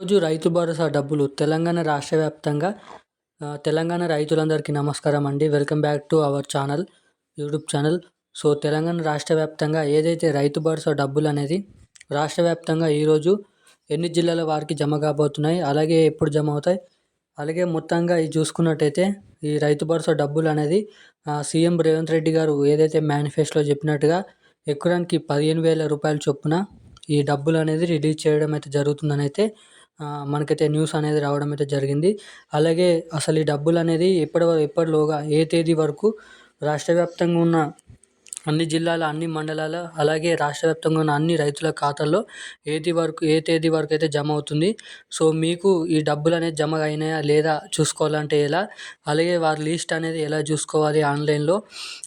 రోజు రైతు భరోసా డబ్బులు. తెలంగాణ రాష్ట్ర వ్యాప్తంగా తెలంగాణ రైతులందరికీ నమస్కారం అండి. Welcome back to our channel YouTube channel. So Telangana రాష్ట్ర వ్యాప్తంగా ఏదైతే రైతు భరోసా డబ్బులు అనేది రాష్ట్ర వ్యాప్తంగా ఈరోజు ఎన్ని జిల్లాల వారికి జమ కాబోతున్నాయి అలాగే ఎప్పుడు జమ అవుతాయి అలాగే మొత్తంగా ఇది చూసుకున్నట్టయితే ఈ రైతు భరోసా డబ్బులు అనేది సీఎం రేవంత్ రెడ్డి గారు ఏదైతే మేనిఫెస్టోలో చెప్పినట్టుగా ఎకరానికి పదిహేను వేల రూపాయల చొప్పున ఈ డబ్బులు అనేది రిలీజ్ చేయడం అయితే జరుగుతుందని అయితే మనకైతే న్యూస్ అనేది రావడం అయితే జరిగింది. అలాగే అసలు ఈ డబ్బులు అనేది ఎప్పటి ఎప్పటిలోగా ఏ తేదీ వరకు రాష్ట్ర వ్యాప్తంగా ఉన్న అన్ని జిల్లాల అన్ని మండలాల అలాగే రాష్ట్ర వ్యాప్తంగా ఉన్న అన్ని రైతుల ఖాతాల్లో ఏది వరకు ఏ తేదీ వరకు అయితే జమ అవుతుంది. సో మీకు ఈ డబ్బులు అనేది జమ అయినాయా లేదా చూసుకోవాలంటే ఎలా? అలాగే వారి లిస్ట్ అనేది ఎలా చూసుకోవాలి ఆన్లైన్లో?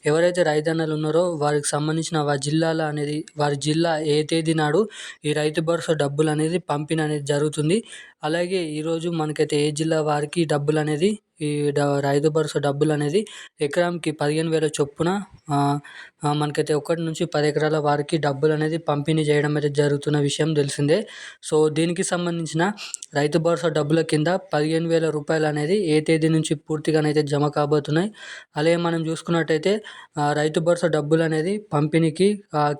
ఎవరైతే రైతన్నలు ఉన్నారో వారికి సంబంధించిన వారి జిల్లాల అనేది వారి జిల్లా ఏ తేదీ నాడు ఈ రైతు భరోసా డబ్బులు అనేది పంపిణీ అనేది జరుగుతుంది. అలాగే ఈరోజు మనకైతే ఏ జిల్లా వారికి డబ్బులు అనేది ఈ డ రైతు భరోసా డబ్బులు అనేది ఎకరానికి పదిహేను వేల చొప్పున మనకైతే ఒకటి నుంచి పది ఎకరాల వారికి డబ్బులు అనేది పంపిణీ చేయడం అయితే జరుగుతున్న విషయం తెలిసిందే. సో దీనికి సంబంధించిన రైతు భరోసా డబ్బుల కింద పదిహేను వేల రూపాయలు అనేది ఏ తేదీ నుంచి పూర్తిగానైతే జమ కాబోతున్నాయి. అలాగే మనం చూసుకున్నట్టయితే రైతు భరోసా డబ్బులు అనేది పంపిణీకి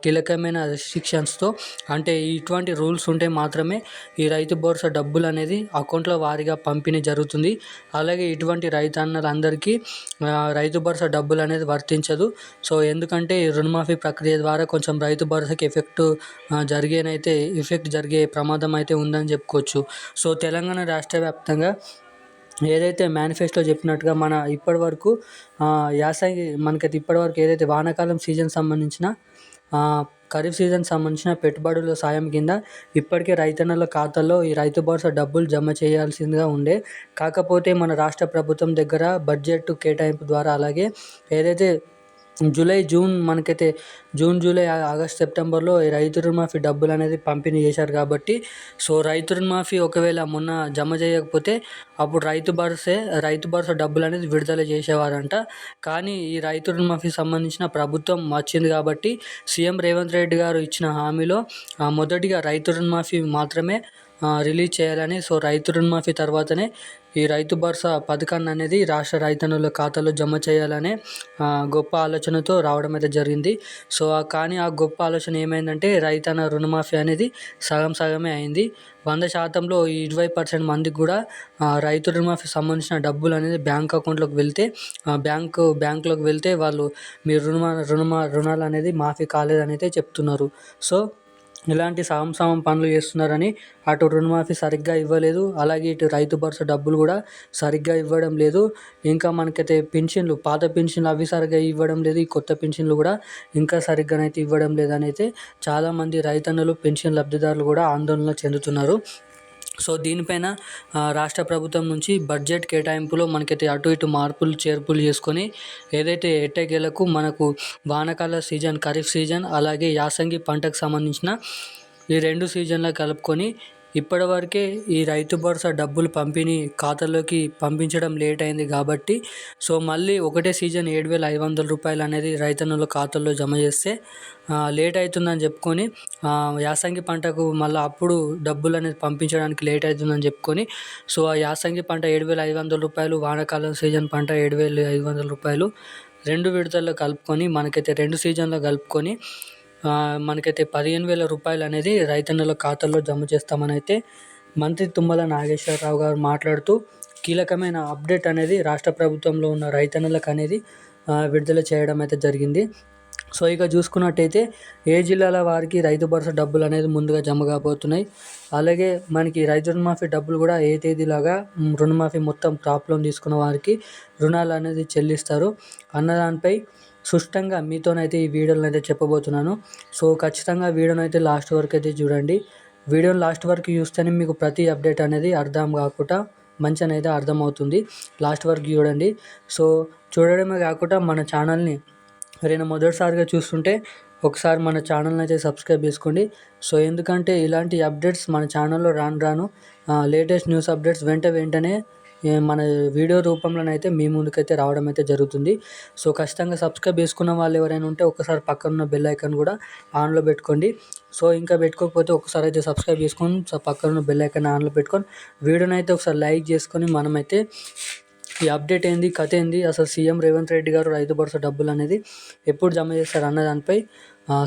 కీలకమైన రెస్ట్రిక్షన్స్తో అంటే ఇటువంటి రూల్స్ ఉంటే మాత్రమే ఈ రైతు భరోసా డబ్బులు అనేది అకౌంట్లో వారీగా పంపిణీ జరుగుతుంది. అలాగే ఇటువంటి ఇటువంటి రైతన్నలందరికీ ఆ, రైతు భరోసా డబ్బులు అనేది వర్తించదు. సో ఎందుకంటే ఈ రుణమాఫీ ప్రక్రియ ద్వారా కొంచెం రైతు భరోసాకి ఎఫెక్ట్ జరిగేనైతే ఎఫెక్ట్ జరిగే ప్రమాదం అయితే ఉందని చెప్పుకోవచ్చు. సో తెలంగాణ రాష్ట్ర వ్యాప్తంగా ఏదైతే మేనిఫెస్టో చెప్పినట్టుగా మన ఇప్పటి వరకు యాసంగి మనకైతే ఇప్పటివరకు ఏదైతే వానాకాలం సీజన్ సంబంధించిన ఖరీఫ్ సీజన్ సంబంధించిన పెట్టుబడుల సాయం కింద ఇప్పటికే రైతన్నల ఖాతాల్లో ఈ రైతు భరోసా డబ్బులు జమ చేయాల్సిందిగా ఉండే. కాకపోతే మన రాష్ట్ర ప్రభుత్వం దగ్గర బడ్జెట్ కేటాయింపు ద్వారా అలాగే ఏదైతే జూలై జూన్ మనకైతే జూన్ జూలై ఆగస్ట్ సెప్టెంబర్లో ఈ రైతు రుణమాఫీ డబ్బులు అనేది పంపిణీ చేశారు కాబట్టి సో రైతు రుణమాఫీ ఒకవేళ మొన్న జమ చేయకపోతే అప్పుడు రైతు భరోసే రైతు భరోసా డబ్బులు అనేది విడుదల చేసేవారంట. కానీ ఈ రైతు రుణమాఫీ సంబంధించిన ప్రభుత్వం వచ్చింది కాబట్టి సీఎం రేవంత్ రెడ్డి గారు ఇచ్చిన హామీలో మొదటిగా రైతు రుణమాఫీ మాత్రమే రిలీజ్ చేయాలని సో రైతు రుణమాఫీ తర్వాతనే ఈ రైతు భరోసా పథకాన్ని అనేది రాష్ట్ర రైతన్నుల ఖాతాలో జమ చేయాలనే గొప్ప ఆలోచనతో రావడం అయితే జరిగింది. సో కానీ ఆ గొప్ప ఆలోచన ఏమైందంటే రైతన్న రుణమాఫీ అనేది సగం సగమే అయింది. వంద శాతంలో ఇరవై పర్సెంట్ మందికి కూడా రైతు రుణమాఫీ సంబంధించిన డబ్బులు అనేది బ్యాంక్ అకౌంట్లోకి వెళ్తే బ్యాంకు బ్యాంకులోకి వెళ్తే వాళ్ళు మీ రుణమా రుణమా రుణాలు అనేది మాఫీ కాలేదని అయితే చెప్తున్నారు. సో ఇలాంటి సగం సగం పనులు చేస్తున్నారని అటు రుణమాఫీ సరిగ్గా ఇవ్వలేదు. అలాగే ఇటు రైతు భరోసా డబ్బులు కూడా సరిగ్గా ఇవ్వడం లేదు. ఇంకా మనకైతే పెన్షన్లు పాత పెన్షన్లు అవి సరిగ్గా ఇవ్వడం లేదు. ఈ కొత్త పెన్షన్లు కూడా ఇంకా సరిగ్గానైతే ఇవ్వడం లేదని అయితే చాలామంది రైతన్నులు పెన్షన్ లబ్ధిదారులు కూడా ఆందోళన చెందుతున్నారు. సో దీనిపైన రాష్ట్ర ప్రభుత్వం నుంచి బడ్జెట్ కేటాయింపులో మనకైతే అటు ఇటు మార్పులు చేర్పులు చేసుకొని ఏదైతే ఎట్టకేలకు మనకు వానకాల సీజన్ ఖరీఫ్ సీజన్ అలాగే యాసంగి పంటకు సంబంధించిన ఈ రెండు సీజన్లు కలుపుకొని ఇప్పటివరకే ఈ రైతు భరోసా డబ్బులు పంపిణీ ఖాతాలోకి పంపించడం లేట్ అయింది కాబట్టి సో మళ్ళీ ఒకటే సీజన్ ఏడు వేల ఐదు వందల రూపాయలు అనేది రైతన్నుల ఖాతాల్లో జమ చేస్తే లేట్ అవుతుందని చెప్పుకొని యాసంగి పంటకు మళ్ళీ అప్పుడు డబ్బులు అనేది పంపించడానికి లేట్ అవుతుందని చెప్పుకొని సో ఆ యాసంగి పంట ఏడు వేల ఐదు వందల రూపాయలు వానాకాలం సీజన్ పంట ఏడు వేల ఐదు వందల రూపాయలు రెండు విడతల్లో కలుపుకొని మనకైతే రెండు సీజన్లో కలుపుకొని మనకైతే పదిహేను వేల రూపాయలు అనేది రైతన్నల ఖాతాల్లో జమ చేస్తామని అయితే మంత్రి తుమ్మల నాగేశ్వరరావు గారు మాట్లాడుతూ కీలకమైన అప్డేట్ అనేది రాష్ట్ర ప్రభుత్వంలో ఉన్న రైతన్నలకు అనేది విడుదల చేయడం అయితే జరిగింది. సో ఇక చూసుకున్నట్టయితే ఏ జిల్లాల వారికి రైతు భరోసా డబ్బులు అనేది ముందుగా జమ కాబోతున్నాయి. అలాగే మనకి రైతు రుణమాఫీ డబ్బులు కూడా ఏ తేదీలాగా రుణమాఫీ మొత్తం క్రాప్ లోన్ తీసుకున్న వారికి రుణాలు అనేది చెల్లిస్తారు. అన్నదానిపై సుష్టంగా మీతోనైతే ఈ వీడియోలో అయితే చెప్పబోతున్నాను. సో ఖచ్చితంగా వీడియోని అయితే లాస్ట్ వరకు అయితే చూడండి. వీడియోని లాస్ట్ వరకు చూస్తేనే మీకు ప్రతి అప్డేట్ అనేది అర్థం కాకుండా మంచి అనేది అర్థమవుతుంది. లాస్ట్ వరకు చూడండి. సో చూడడమే కాకుండా మన ఛానల్ని ఎవరైనా మొదటిసారిగా చూస్తుంటే ఒకసారి మన ఛానల్ని అయితే సబ్స్క్రైబ్ చేసుకోండి. సో ఎందుకంటే ఇలాంటి అప్డేట్స్ మన ఛానల్లో రాను రాను లేటెస్ట్ న్యూస్ అప్డేట్స్ వెంట వెంటనే మన వీడియో రూపంలోనైతే మీ ముందుకైతే రావడం అయితే జరుగుతుంది. సో ఖచ్చితంగా సబ్స్క్రైబ్ చేసుకున్న వాళ్ళు ఎవరైనా ఉంటే ఒకసారి పక్కన ఉన్న బెల్ ఐకాన్ కూడా ఆన్లో పెట్టుకోండి. సో ఇంకా పెట్టుకోకపోతే ఒకసారి అయితే సబ్స్క్రైబ్ చేసుకొని సో పక్కన ఉన్న బెల్ ఐకాన్ ఆన్లో పెట్టుకొని వీడియోని అయితే ఒకసారి లైక్ చేసుకొని మనమైతే ఈ అప్డేట్ ఏంది కథ ఏంది? అసలు సీఎం రేవంత్ రెడ్డి గారు రైతు భరోసా డబ్బులు అనేది ఎప్పుడు జమ చేస్తారు అన్న దానిపై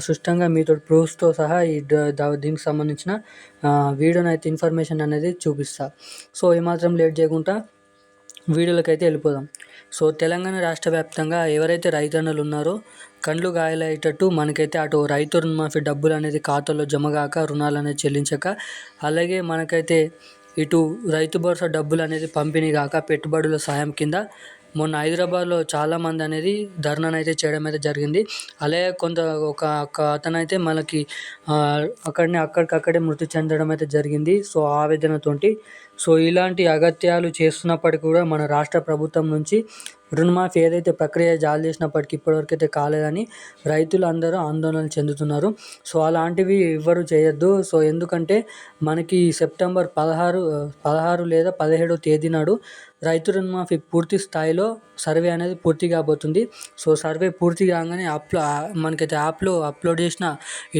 స్పష్టంగా మీతో ప్రూఫ్స్తో సహా ఈ దీనికి సంబంధించిన వీడియోని అయితే ఇన్ఫర్మేషన్ అనేది చూపిస్తా. సో ఏమాత్రం లేట్ చేయకుండా వీడియోలకైతే అయితే వెళ్ళిపోదాం. సో తెలంగాణ రాష్ట్ర వ్యాప్తంగా ఎవరైతే రైతన్నలు ఉన్నారో కండ్లు గాయాలయ్యేటట్టు మనకైతే అటు రైతు రుణమాఫీ డబ్బులు అనేది ఖాతాలో జమ కాక రుణాలు అనేది చెల్లించక అలాగే మనకైతే ఇటు రైతు భరోసా డబ్బులు అనేది పంపిణీ కాక పెట్టుబడుల సాయం కింద మొన్న హైదరాబాద్లో చాలామంది అనేది ధర్నాను అయితే చేయడం అయితే జరిగింది. అలాగే కొంత ఒక అతను అయితే మనకి అక్కడనే అక్కడికక్కడే మృతి చెందడం అయితే జరిగింది. సో ఆవేదనతోటి. సో ఇలాంటి అగత్యాలు చేస్తున్నప్పటికీ కూడా మన రాష్ట్ర ప్రభుత్వం నుంచి రుణమాఫీ ఏదైతే ప్రక్రియ జారీ చేసినప్పటికీ ఇప్పటివరకు అయితే కాలేదని రైతులు అందరూ ఆందోళన చెందుతున్నారు. సో అలాంటివి ఎవ్వరు చేయొద్దు. సో ఎందుకంటే మనకి సెప్టెంబర్ పదహారు పదహారు లేదా పదిహేడో తేదీ నాడు రైతు రుణమాఫీ పూర్తి స్థాయిలో సర్వే అనేది పూర్తి కాబోతుంది. సో సర్వే పూర్తి కాగానే అప్లో మనకైతే యాప్లో అప్లోడ్ చేసిన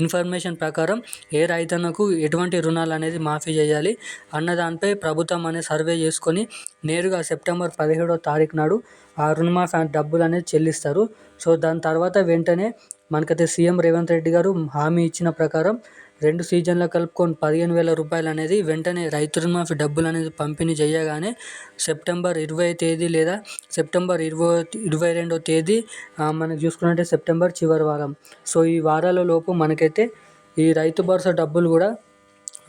ఇన్ఫర్మేషన్ ప్రకారం ఏ రైతన్నకు ఎటువంటి రుణాలు అనేది మాఫీ చేయాలి అన్న దానిపై ప్రభుత్వం అనేది సర్వే చేసుకొని నేరుగా సెప్టెంబర్ పదిహేడో తారీఖు నాడు ఆ రుణమాఫీ డబ్బులు అనేది చెల్లిస్తారు. సో దాని తర్వాత వెంటనే మనకైతే సీఎం రేవంత్ రెడ్డి గారు హామీ ఇచ్చిన ప్రకారం రెండు సీజన్లు కలుపుకొని పదిహేను వేల రూపాయలు అనేది వెంటనే రైతు రుణమాఫీ డబ్బులు అనేది పంపిణీ చేయగానే సెప్టెంబర్ ఇరవై తేదీ లేదా సెప్టెంబర్ ఇరవై ఇరవై రెండో తేదీ మనం చూసుకున్నట్టే సెప్టెంబర్ చివరి వారం. సో ఈ వారాల లోపు మనకైతే ఈ రైతు భరోసా డబ్బులు కూడా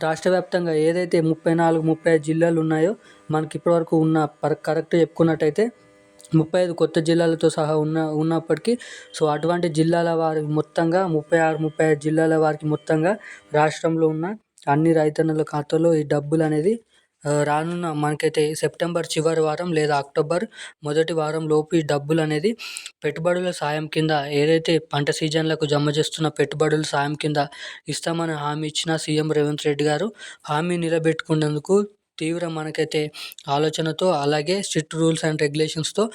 రాష్ట్ర వ్యాప్తంగా ఏదైతే ముప్పై నాలుగు ముప్పై ఐదు జిల్లాలు ఉన్నాయో మనకి ఇప్పటివరకు ఉన్న కరెక్ట్ చెప్పుకున్నట్టయితే ముప్పై ఐదు కొత్త జిల్లాలతో సహా ఉన్న ఉన్నప్పటికీ సో అటువంటి జిల్లాల వారి మొత్తంగా ముప్పై ఆరు ముప్పై ఐదు జిల్లాల వారికి మొత్తంగా రాష్ట్రంలో ఉన్న అన్ని రైతన్నుల ఖాతాలో ఈ డబ్బులు అనేది రానున్న మనకైతే సెప్టెంబర్ చివరి వారం లేదా అక్టోబర్ మొదటి వారం లోపు ఈ డబ్బులు అనేది పెట్టుబడుల సాయం కింద ఏదైతే పంట సీజన్లకు జమ చేస్తున్న పెట్టుబడుల సాయం కింద ఇస్తామని హామీ ఇచ్చిన సీఎం రేవంత్ రెడ్డి గారు హామీ నిలబెట్టుకున్నందుకు తీవ్ర మనకైతే ఆలోచనతో అలాగే స్ట్రిక్ట్ రూల్స్ అండ్ రెగ్యులేషన్స్తో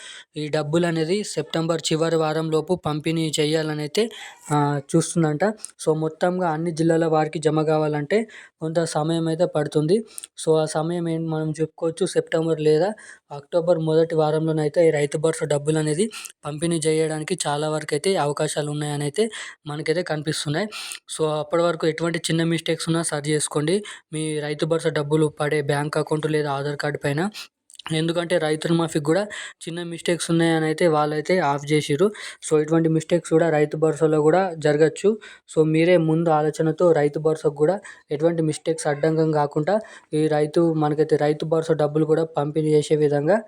ఈ డబ్బులు అనేది సెప్టెంబర్ చివరి వారం లోపు పంపిణీ చేయాలని అయితే చూస్తుందంట. సో మొత్తంగా అన్ని జిల్లాల వారికి జమ కావాలంటే కొంత సమయం అయితే పడుతుంది. సో ఆ సమయం ఏంటి మనం చెప్పుకోవచ్చు సెప్టెంబర్ లేదా అక్టోబర్ మొదటి వారంలోనైతే ఈ రైతు భరోసా డబ్బులు అనేది పంపిణీ చేయడానికి చాలా వరకు అయితే అవకాశాలు ఉన్నాయని అయితే మనకైతే కనిపిస్తున్నాయి. సో అప్పటి వరకు ఎటువంటి చిన్న మిస్టేక్స్ ఉన్నా సరి చేసుకోండి. మీ రైతు భరోసా డబ్బులు పడే బ్యాంక్ అకౌంట్ లేదా ఆధార్ కార్డు పైన. ఎందుకంటే రైతు రుణమాఫీకి కూడా చిన్న మిస్టేక్స్ ఉన్నాయని అయితే వాళ్ళైతే ఆఫ్ చేసిరు సో ఇటువంటి మిస్టేక్స్ కూడా రైతు భరోసాలో కూడా జరగచ్చు. సో మీరే ముందు ఆలోచనతో రైతు భరోసాకు కూడా ఎటువంటి మిస్టేక్స్ అడ్డంకం కాకుండా ఈ రైతు మనకైతే రైతు భరోసా డబ్బులు కూడా పంపిణీ చేసే విధంగా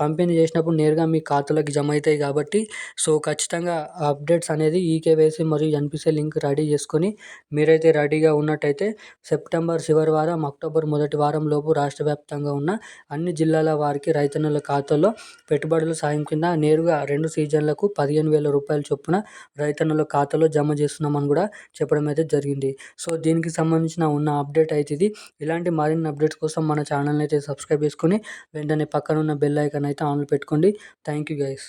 పంపిణీ చేసినప్పుడు నేరుగా మీ ఖాతాలోకి జమ అవుతాయి కాబట్టి సో ఖచ్చితంగా అప్డేట్స్ అనేది ఈకేవైసీ మరియు ఎన్పిసి లింక్ రెడీ చేసుకొని మీరైతే రెడీగా ఉన్నట్టయితే సెప్టెంబర్ చివరి వారం అక్టోబర్ మొదటి వారం లోపు రాష్ట్ర వ్యాప్తంగా ఉన్న అన్ని జిల్లాల వారికి రైతన్నుల ఖాతాల్లో పెట్టుబడుల సాయం కింద నేరుగా రెండు సీజన్లకు పదిహేను వేల రూపాయల చొప్పున రైతన్నుల ఖాతాలో జమ చేస్తున్నామని కూడా చెప్పడం అయితే జరిగింది. సో దీనికి సంబంధించిన ఉన్న అప్డేట్ అయితే ఇది. ఇలాంటి మరిన్ని అప్డేట్స్ కోసం మన ఛానల్ని అయితే సబ్స్క్రైబ్ చేసుకొని వెంటనే పక్కన ఉన్న బెల్ ఐకాన్ అయితే ఆన్లో పెట్టుకోండి. Thank you guys.